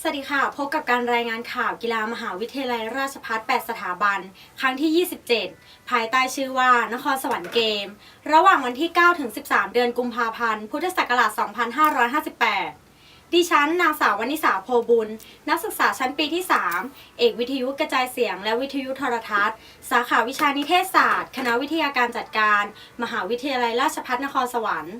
สวัสดีค่ะ พบกับการรายงานข่าวกีฬามหาวิทยาลัยราชภัฏ8สถาบัน ครั้งที่ 27 ภายใต้ชื่อว่านครสวรรค์เกม ระหว่างวันที่ 9 ถึง 13 เดือนกุมภาพันธ์ พุทธศักราช 2558 ดิฉัน นางสาววนิสาโพบุญ นักศึกษาชั้นปีที่ 3 เอกวิทยุกระจายเสียง และวิทยุโทรทัศน์ สาขาวิชานิเทศศาสตร์ คณะวิทยาการจัดการ มหาวิทยาลัยราชภัฏนครสวรรค์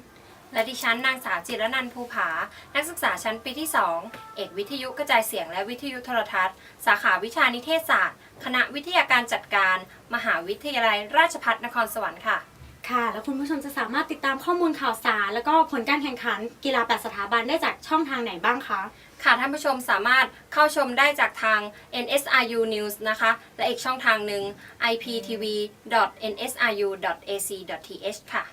และดิฉันนางสาวจิรนันท์ภูผา นักศึกษาชั้นปีที่ 2 เอกวิทยุกระจายเสียงและวิทยุโทรทัศน์ สาขาวิชานิเทศศาสตร์ คณะวิทยาการจัดการ มหาวิทยาลัยราชภัฏนครสวรรค์ค่ะ ค่ะ แล้วคุณผู้ชมจะสามารถติดตามข้อมูลข่าวสาร แล้วก็ผลการแข่งขันกีฬา8สถาบันได้จากช่องทางไหนบ้างคะ ค่ะท่านผู้ชมสามารถเข้าชมได้จากทาง NSRU News นะคะ และอีกช่องทางหนึ่ง iptv.nsru.ac.th ค่ะ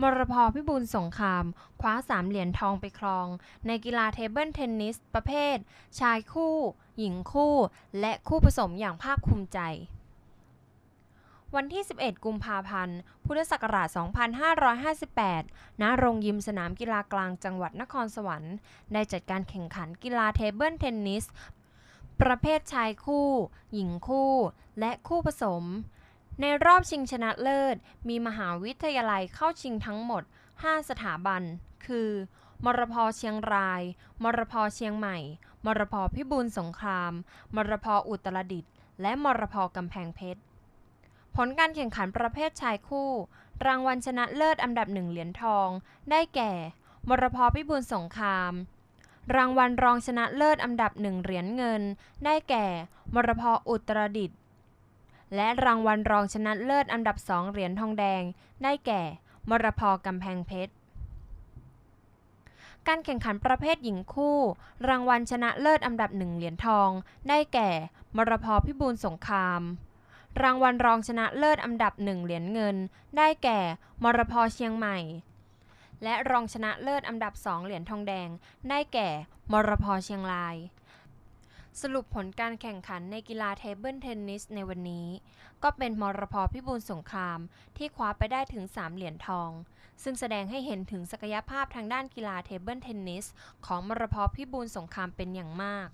มรพพิบูลสงคราม คว้า3เหรียญทองไปครอง ในกีฬาเทเบิลเทนนิส ประเภท ชายคู่ หญิงคู่ และคู่ผสมอย่างภาคภูมิใจ วันที่ 11 กุมภาพันธ์ พุทธศักราช 2558 ณ โรงยิมสนามกีฬากลางจังหวัดนครสวรรค์ ได้จัดการแข่งขันกีฬาเทเบิลเทนนิส ประเภทชายคู่ หญิงคู่ และคู่ผสม ในรอบชิงชนะเลิศ มีมหาวิทยาลัยเข้าชิงทั้งหมด 5 สถาบัน คือ มรพเชียงราย มรพเชียงใหม่ มรพพิบูลสงคราม มรพอุตรดิตถ์ และมรพกำแพงเพชร ผลการแข่งขันประเภทชายคู่ รางวัลชนะเลิศอันดับหนึ่งเหรียญทอง ได้แก่ มรพพิบูลสงครามรางวัลรองชนะเลิศอันดับหนึ่งเหรียญเงิน ได้แก่ มรพอุตรดิตถ์ และรางวัลรองชนะเลิศอันดับ2เหรียญทองแดง ได้แก่ มรพกำแพงเพชรการแข่งขันประเภทหญิงคู่ รางวัลชนะเลิศอันดับ1เหรียญทอง ได้แก่ มรพพิบูลสงคราม รางวัลรองชนะเลิศอันดับ1เหรียญเงิน ได้แก่ มรพเชียงใหม่ และรองชนะเลิศอันดับ2เหรียญทองแดง ได้แก่ มรพเชียงราย สรุปผลการแข่งขันในกีฬาเทเบิลเทนนิสในวันนี้ ก็เป็นมรพพิบูลสงครามที่คว้าไปได้ถึง 3 เหรียญทอง ซึ่งแสดงให้เห็นถึงศักยภาพทางด้านกีฬาเทเบิลเทนนิสของมรพพิบูลสงครามเป็นอย่างมาก